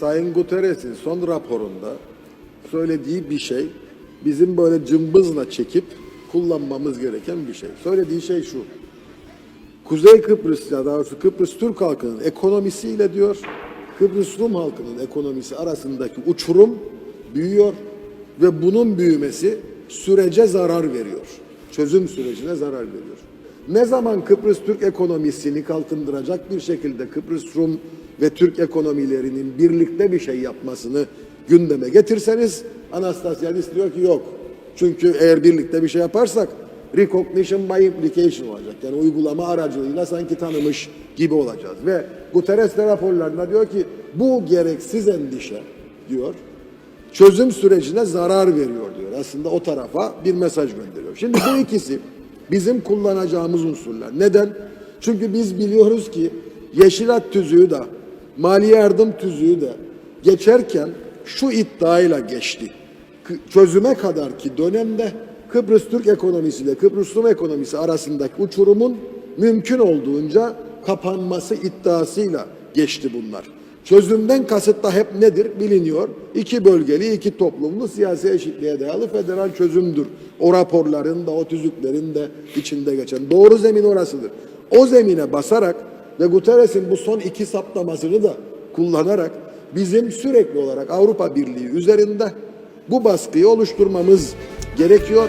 Sayın Guterres'in son raporunda söylediği bir şey bizim böyle cımbızla çekip kullanmamız gereken bir şey. Söylediği şey şu. Kuzey Kıbrıs ya daha doğrusu Kıbrıs Türk halkının ekonomisiyle diyor Kıbrıs Rum halkının ekonomisi arasındaki uçurum büyüyor ve bunun büyümesi sürece zarar veriyor. Çözüm sürecine zarar veriyor. Ne zaman Kıbrıs Türk ekonomisini kalkındıracak bir şekilde Kıbrıs Rum ve Türk ekonomilerinin birlikte bir şey yapmasını gündeme getirseniz Anastasiadis diyor ki yok. Çünkü eğer birlikte bir şey yaparsak recognition by implication olacak. Yani uygulama aracılığıyla sanki tanımış gibi olacağız. Ve Guterres de raporlarında diyor ki bu gereksiz endişe diyor çözüm sürecine zarar veriyor diyor. Aslında o tarafa bir mesaj gönderiyor. Şimdi bu ikisi bizim kullanacağımız unsurlar. Neden? Çünkü biz biliyoruz ki Yeşilat tüzüğü de mali yardım tüzüğü de geçerken şu iddiayla geçti. Çözüme kadar ki dönemde Kıbrıs Türk ekonomisi ile Kıbrıs Rum ekonomisi arasındaki uçurumun mümkün olduğunca kapanması iddiasıyla geçti bunlar. Çözümden kasıt da hep nedir biliniyor. İki bölgeli, iki toplumlu siyasi eşitliğe dayalı federal çözümdür. O raporların da o tüzüklerin de içinde geçen. Doğru zemin orasıdır. O zemine basarak ve Guterres'in bu son iki saptamasını da kullanarak bizim sürekli olarak Avrupa Birliği üzerinde bu baskıyı oluşturmamız gerekiyor.